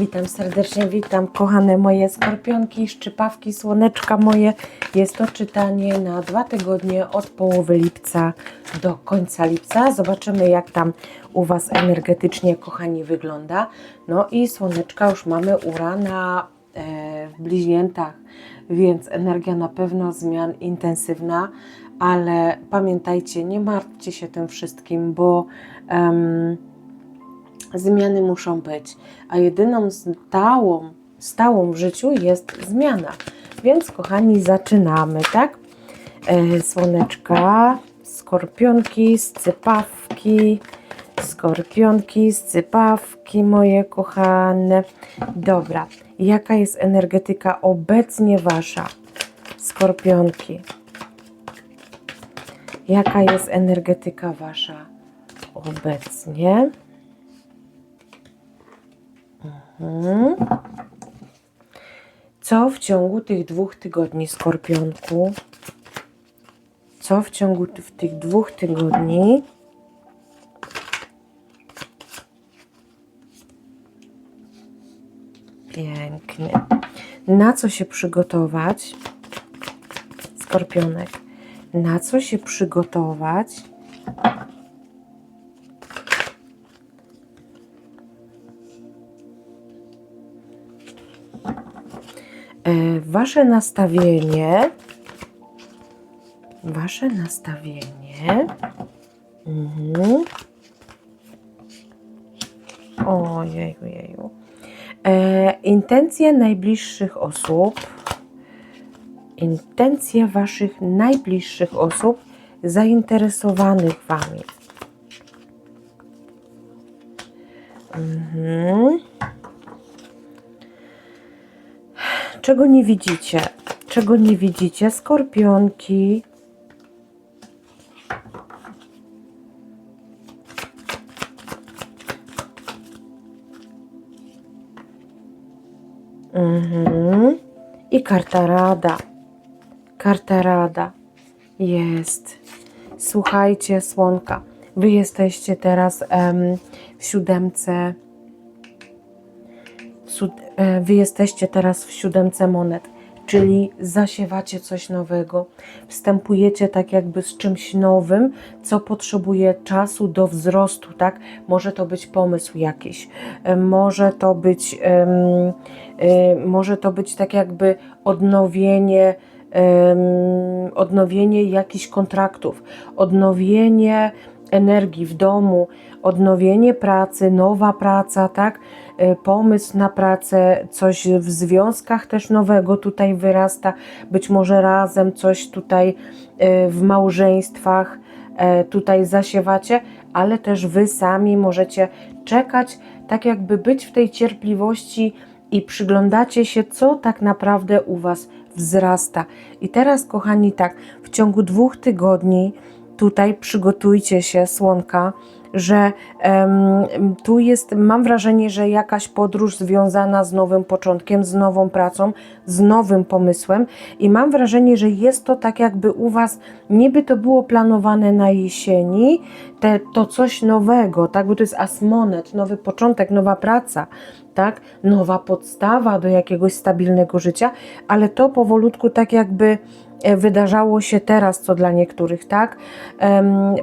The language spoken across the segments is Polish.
Witam serdecznie, witam kochane moje skorpionki, szczypawki, słoneczka moje. Jest to czytanie na dwa tygodnie od połowy lipca do końca lipca. Zobaczymy jak tam u Was energetycznie, kochani, wygląda. No i słoneczka już mamy urana e, w bliźniętach, więc energia na pewno zmian intensywna, ale pamiętajcie, nie martwcie się tym wszystkim, bo... em, zmiany muszą być, a jedyną stałą, stałą w życiu jest zmiana. Więc, kochani, zaczynamy, tak? E, słoneczka, skorpionki, scypawki, skorpionki, scypawki, moje kochane. Dobra, jaka jest energetyka obecnie wasza? Skorpionki. Jaka jest energetyka wasza obecnie? Mhm. Co w ciągu tych dwóch tygodni, Skorpionku? Co w ciągu w tych dwóch tygodni? Pięknie. Na co się przygotować? Skorpionek. Na co się przygotować? Wasze nastawienie, wasze nastawienie, mhm. ojeju, jeju, e, intencje najbliższych osób, intencje waszych najbliższych osób zainteresowanych wami. Mhm. Czego nie widzicie? Czego nie widzicie? Skorpionki. Mhm. I karta rada. Karta rada. Jest. Słuchajcie, słonka. Wy jesteście teraz w siódemce Wy jesteście teraz w siódemce monet, czyli zasiewacie coś nowego, wstępujecie tak jakby z czymś nowym, co potrzebuje czasu do wzrostu, tak? Może to być pomysł jakiś, e, może to być, e, może to być tak jakby odnowienie, odnowienie jakichś kontraktów, odnowienie energii w domu, odnowienie pracy, nowa praca, tak? Y, Pomysł na pracę, coś w związkach też nowego tutaj wyrasta, być może razem coś tutaj y, w małżeństwach e, tutaj zasiewacie, ale też wy sami możecie czekać, tak jakby być w tej cierpliwości i przyglądacie się, co tak naprawdę u was wzrasta. I teraz, kochani, tak, w ciągu dwóch tygodni tutaj przygotujcie się, słonka, że em, tu jest, mam wrażenie, że jakaś podróż związana z nowym początkiem, z nową pracą, z nowym pomysłem i mam wrażenie, że jest to tak jakby u Was, niby to było planowane na jesieni, te, to coś nowego, tak, bo to jest asmonet, nowy początek, nowa praca, tak, nowa podstawa do jakiegoś stabilnego życia, ale to powolutku tak jakby wydarzało się teraz, co dla niektórych, tak?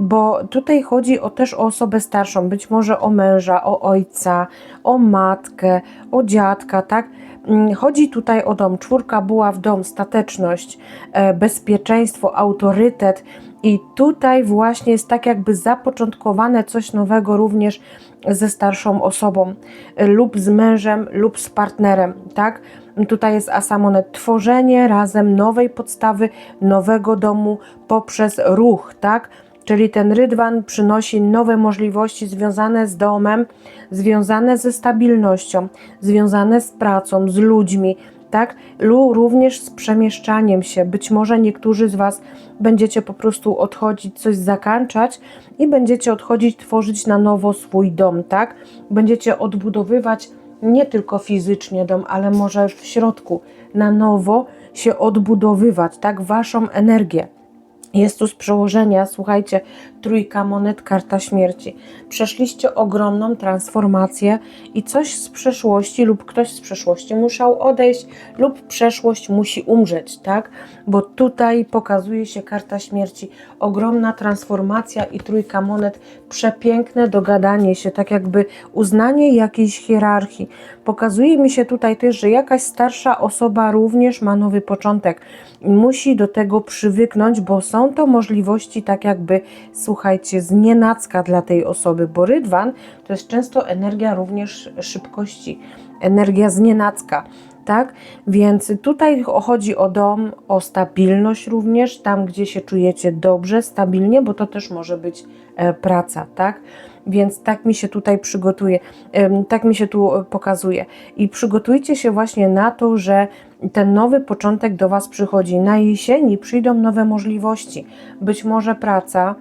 Bo tutaj chodzi o, też o osobę starszą, być może o męża, o ojca, o matkę, o dziadka, tak? Mm, Chodzi tutaj o dom. Czwórka była w dom, stateczność, e, bezpieczeństwo, autorytet. I tutaj właśnie jest tak jakby zapoczątkowane coś nowego również ze starszą osobą e, lub z mężem lub z partnerem, tak? Tutaj jest asamonet, tworzenie razem nowej podstawy, nowego domu poprzez ruch, tak? Czyli ten rydwan przynosi nowe możliwości związane z domem, związane ze stabilnością, związane z pracą, z ludźmi, tak? Lub również z przemieszczaniem się. Być może niektórzy z Was będziecie po prostu odchodzić, coś zakańczać i będziecie odchodzić, tworzyć na nowo swój dom, tak? Będziecie odbudowywać nie tylko fizycznie dom, ale może w środku na nowo się odbudowywać, tak? Waszą energię Jest tu z przełożenia, słuchajcie, trójka monet, karta śmierci. Przeszliście ogromną transformację i coś z przeszłości lub ktoś z przeszłości musiał odejść lub przeszłość musi umrzeć, tak? Bo tutaj pokazuje się karta śmierci, ogromna transformacja i trójka monet, przepiękne dogadanie się, tak jakby uznanie jakiejś hierarchii. Pokazuje mi się tutaj też, że jakaś starsza osoba również ma nowy początek. Musi do tego przywyknąć, bo są to możliwości tak jakby, słuchajcie, znienacka dla tej osoby, bo rydwan to jest często energia również szybkości, energia znienacka. Tak? Więc tutaj chodzi o dom, o stabilność również, tam gdzie się czujecie dobrze, stabilnie, bo to też może być e, praca, tak? Więc tak mi się tutaj przygotuje, tak mi się tu e, pokazuje. I przygotujcie się właśnie na to, że ten nowy początek do Was przychodzi. Na jesieni przyjdą nowe możliwości. Być może praca,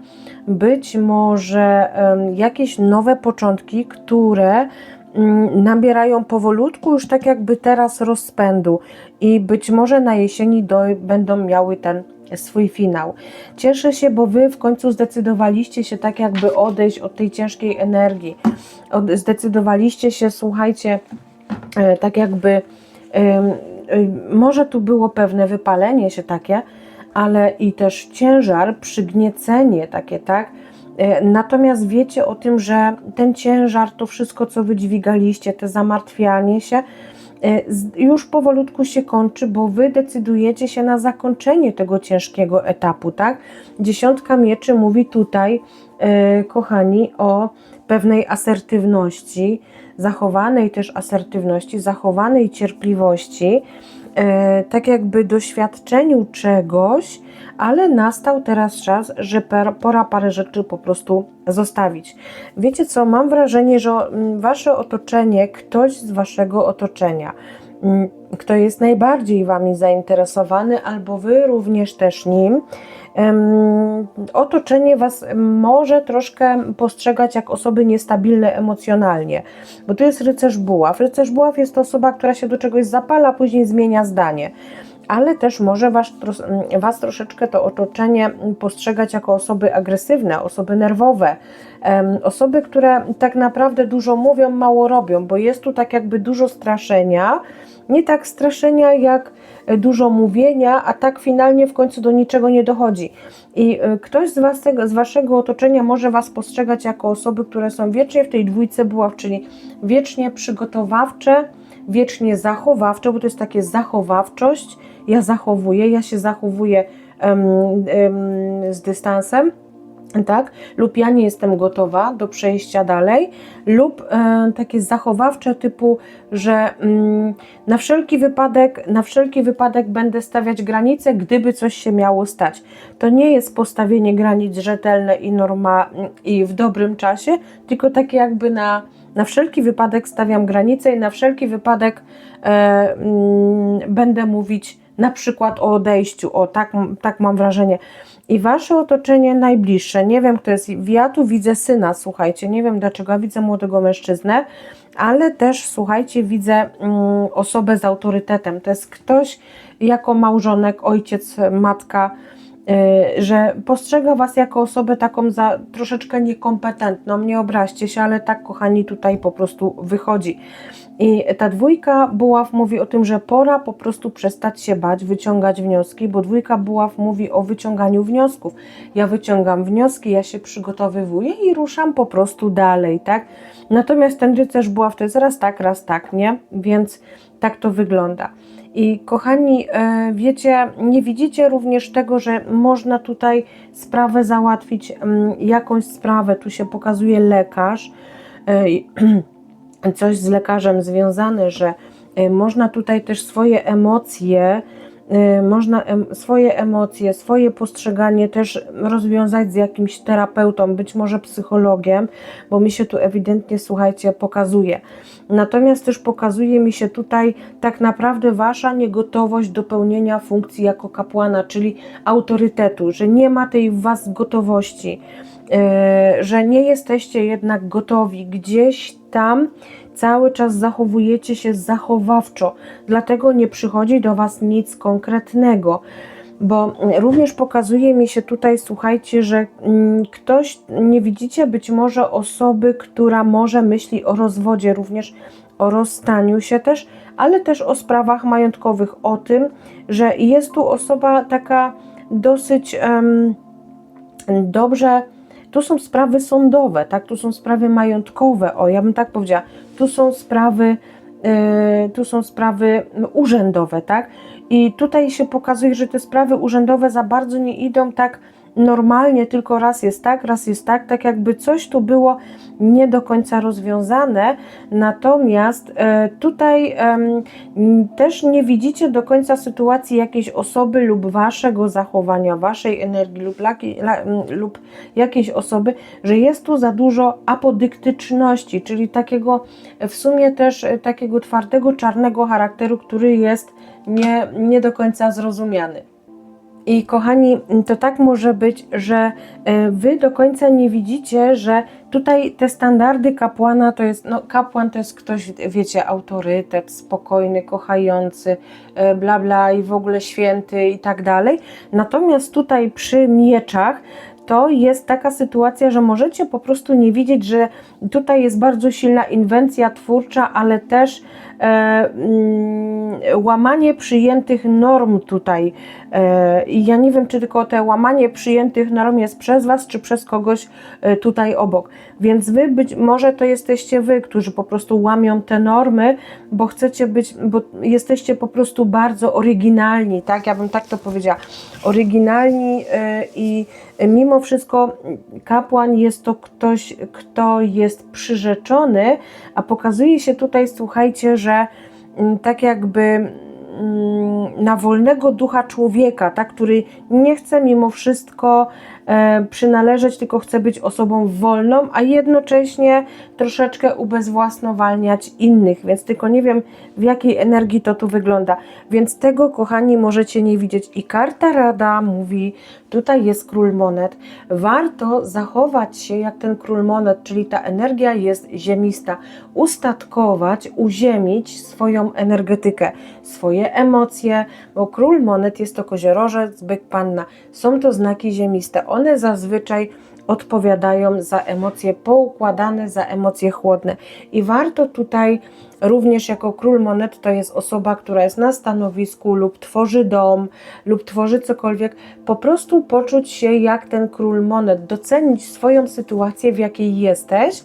być może jakieś nowe początki, które mm, nabierają powolutku już tak jakby teraz rozpędu i być może na jesieni do, będą miały ten swój finał. Cieszę się, bo Wy w końcu zdecydowaliście się tak jakby odejść od tej ciężkiej energii. Od, zdecydowaliście się, słuchajcie, e, tak jakby może tu było pewne wypalenie się takie, ale i też ciężar, przygniecenie takie, tak? E, Natomiast wiecie o tym, że ten ciężar, to wszystko, co wydźwigaliście, te zamartwianie się, z- już powolutku się kończy, bo wy decydujecie się na zakończenie tego ciężkiego etapu, tak? Dziesiątka mieczy mówi tutaj, kochani, o pewnej asertywności, zachowanej też asertywności, zachowanej cierpliwości, e, tak jakby doświadczeniu czegoś, ale nastał teraz czas, że pora parę rzeczy po prostu zostawić. Wiecie co, mam wrażenie, że mm, wasze otoczenie, ktoś z waszego otoczenia, mm, kto jest najbardziej wami zainteresowany, albo wy również też nim, otoczenie was może troszkę postrzegać jak osoby niestabilne emocjonalnie, bo to jest rycerz buław. Rycerz buław jest to osoba, która się do czegoś zapala, później zmienia zdanie ale też może was, was troszeczkę to otoczenie postrzegać jako osoby agresywne, osoby nerwowe, osoby, które tak naprawdę dużo mówią, mało robią, bo jest tu tak jakby dużo straszenia, nie tak straszenia jak dużo mówienia, a tak finalnie w końcu do niczego nie dochodzi. I e, ktoś z, was, z waszego otoczenia może was postrzegać jako osoby, które są wiecznie w tej dwójce buław, czyli wiecznie przygotowawcze, wiecznie zachowawcze, bo to jest takie zachowawczość, ja zachowuję, ja się zachowuję em, em, z dystansem, tak? Lub ja nie jestem gotowa do przejścia dalej, lub e, takie zachowawcze typu, że mm, na wszelki wypadek, na wszelki wypadek będę stawiać granice, gdyby coś się miało stać. To nie jest postawienie granic rzetelne i norma i w dobrym czasie, tylko takie jakby na na wszelki wypadek stawiam granice i na wszelki wypadek e, mm, będę mówić na przykład o odejściu. O, tak, tak mam wrażenie. I wasze otoczenie najbliższe, nie wiem kto jest, ja tu widzę syna, słuchajcie, nie wiem dlaczego, widzę młodego mężczyznę, ale też, słuchajcie, widzę mm, osobę z autorytetem. To jest ktoś jako małżonek, ojciec, matka, y, że postrzega Was jako osobę taką za troszeczkę niekompetentną. Nie obraźcie się, ale tak, kochani, tutaj po prostu wychodzi. I ta dwójka buław mówi o tym, że pora po prostu przestać się bać, wyciągać wnioski, bo dwójka buław mówi o wyciąganiu wniosków. Ja wyciągam wnioski, ja się przygotowywuję i ruszam po prostu dalej, tak? Natomiast ten rycerz buław to jest raz tak, raz tak, nie? Więc tak to wygląda. I kochani, e, wiecie, nie widzicie również tego, że można tutaj sprawę załatwić, mm, jakąś sprawę. Tu się pokazuje lekarz, e, coś z lekarzem związane, że e, można tutaj też swoje emocje, e, można swoje emocje, swoje postrzeganie też rozwiązać z jakimś terapeutą, być może psychologiem, bo mi się tu ewidentnie, słuchajcie, pokazuje. Natomiast też pokazuje mi się tutaj tak naprawdę wasza niegotowość do pełnienia funkcji jako kapłana, czyli autorytetu, że nie ma tej w was gotowości, że nie jesteście jednak gotowi gdzieś tam cały czas zachowujecie się zachowawczo, dlatego nie przychodzi do Was nic konkretnego. bo również pokazuje mi się tutaj, słuchajcie, że mm, ktoś, nie widzicie być może osoby, która może myśli o rozwodzie, również o rozstaniu się też, ale też o sprawach majątkowych, o tym, że jest tu osoba taka dosyć em, dobrze. Tu są sprawy sądowe, tak? Tu są sprawy majątkowe, o ja bym tak powiedziała. Tu są sprawy, yy, tu są sprawy urzędowe, tak? I tutaj się pokazuje, że te sprawy urzędowe za bardzo nie idą tak normalnie, tylko raz jest tak, raz jest tak, tak jakby coś tu było nie do końca rozwiązane. Natomiast e, tutaj też nie widzicie do końca sytuacji jakiejś osoby lub waszego zachowania, waszej energii lub, laki, la, lub jakiejś osoby, że jest tu za dużo apodyktyczności, czyli takiego w sumie też e, takiego twardego, czarnego charakteru, który jest nie, nie do końca zrozumiany. I kochani, to tak może być, że e, wy do końca nie widzicie, że tutaj te standardy kapłana to jest, no kapłan to jest ktoś, wiecie, autorytet, spokojny, kochający, e, bla bla i w ogóle święty i tak dalej. Natomiast tutaj przy mieczach to jest taka sytuacja, że możecie po prostu nie widzieć, że tutaj jest bardzo silna inwencja twórcza, ale też łamanie przyjętych norm tutaj. E, I ja nie wiem, czy tylko te łamanie przyjętych norm jest przez Was, czy przez kogoś e, tutaj obok. Więc Wy być może to jesteście Wy, którzy po prostu łamią te normy, bo chcecie być, bo jesteście po prostu bardzo oryginalni, tak? Ja bym tak to powiedziała. Oryginalni e, i mimo wszystko kapłan jest to ktoś, kto jest przyrzeczony, a pokazuje się tutaj, słuchajcie, że mm, tak jakby na wolnego ducha człowieka, tak, który nie chce mimo wszystko e, przynależeć, tylko chce być osobą wolną, a jednocześnie troszeczkę ubezwłasnowalniać innych, więc tylko nie wiem w jakiej energii to tu wygląda. Więc tego, kochani, możecie nie widzieć. I karta Rada mówi, tutaj jest król monet, warto zachować się jak ten król monet, czyli ta energia jest ziemista, ustatkować, uziemić swoją energetykę, swoje emocje, bo król monet jest to koziorożec, byk, panna. Są to znaki ziemiste. One zazwyczaj odpowiadają za emocje poukładane, za emocje chłodne. I warto tutaj również jako król monet to jest osoba, która jest na stanowisku lub tworzy dom, lub tworzy cokolwiek, po prostu poczuć się jak ten król monet, docenić swoją sytuację, w jakiej jesteś,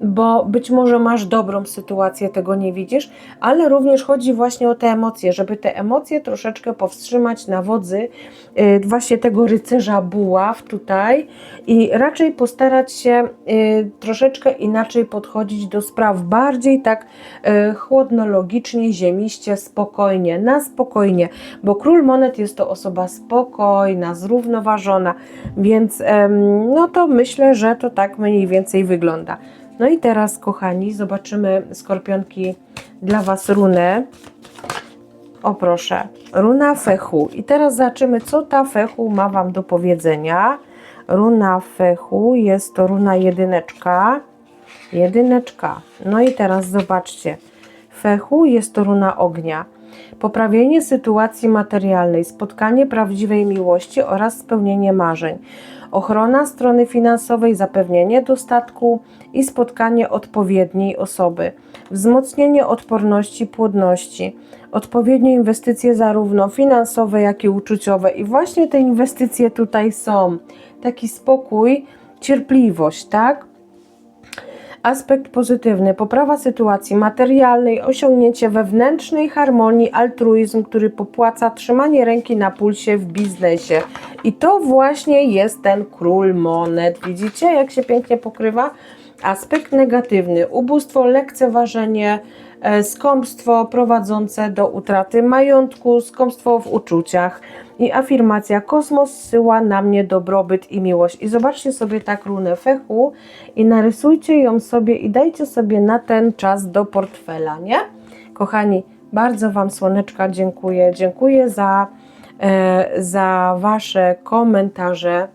bo być może masz dobrą sytuację, tego nie widzisz, ale również chodzi właśnie o te emocje, żeby te emocje troszeczkę powstrzymać na wodzy yy, właśnie tego rycerza buław tutaj i raczej postarać się yy, troszeczkę inaczej podchodzić do spraw, bardziej tak yy, chłodnologicznie, ziemiście, spokojnie, na spokojnie, bo król monet jest to osoba spokojna, zrównoważona, więc no to myślę, że to tak mniej więcej wygląda. No i teraz, kochani, zobaczymy skorpionki dla Was runę. O proszę, runa fechu. I teraz zobaczymy, co ta fechu ma Wam do powiedzenia. Runa fechu jest to runa jedyneczka. Jedyneczka. No i teraz zobaczcie. Fechu jest to runa ognia. Poprawienie sytuacji materialnej, spotkanie prawdziwej miłości oraz spełnienie marzeń ochrona strony finansowej, zapewnienie dostatku i spotkanie odpowiedniej osoby, wzmocnienie odporności płodności, odpowiednie inwestycje zarówno finansowe, jak i uczuciowe. I właśnie te inwestycje tutaj są. Taki spokój, cierpliwość, tak? Aspekt pozytywny, poprawa sytuacji materialnej, osiągnięcie wewnętrznej harmonii, altruizm, który popłaca trzymanie ręki na pulsie w biznesie. I to właśnie jest ten król monet. Widzicie, jak się pięknie pokrywa? Aspekt negatywny, ubóstwo, lekceważenie, skąpstwo prowadzące do utraty majątku, skąpstwo w uczuciach i afirmacja kosmos zsyła na mnie dobrobyt i miłość. I zobaczcie sobie tak runę fechu i narysujcie ją sobie i dajcie sobie na ten czas do portfela, nie? Kochani, bardzo Wam słoneczka dziękuję. Dziękuję za, e, za Wasze komentarze.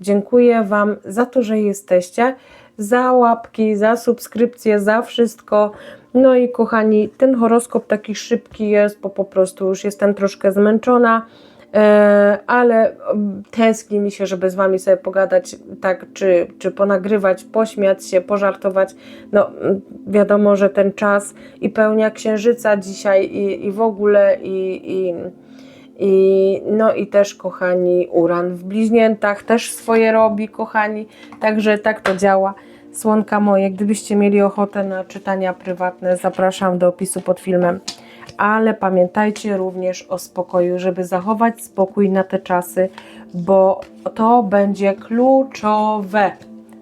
Dziękuję Wam za to, że jesteście, za łapki, za subskrypcję, za wszystko. No i kochani, ten horoskop taki szybki jest, bo po prostu już jestem troszkę zmęczona. E, ale mm, tęskni mi się, żeby z Wami sobie pogadać, tak, czy, czy ponagrywać, pośmiać się, pożartować. No, mm, wiadomo, że ten czas i pełnia księżyca dzisiaj i, i w ogóle i, i, i no i też, kochani, uran w bliźniętach też swoje robi, kochani, także tak to działa. Słonka moje, gdybyście mieli ochotę na czytania prywatne, zapraszam do opisu pod filmem. Ale pamiętajcie również o spokoju, żeby zachować spokój na te czasy, bo to będzie kluczowe.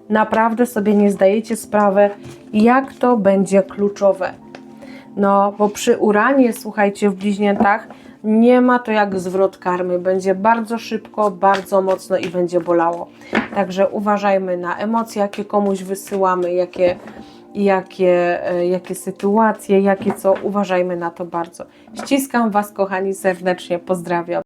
Naprawdę sobie nie zdajecie sprawy, jak to będzie kluczowe. No, bo przy uranie, słuchajcie, w bliźniętach nie ma to jak zwrot karmy. Będzie bardzo szybko, bardzo mocno i będzie bolało. Także uważajmy na emocje, jakie komuś wysyłamy, jakie, jakie, e, jakie sytuacje, jakie co. Uważajmy na to bardzo. Ściskam Was, kochani, serdecznie. Pozdrawiam.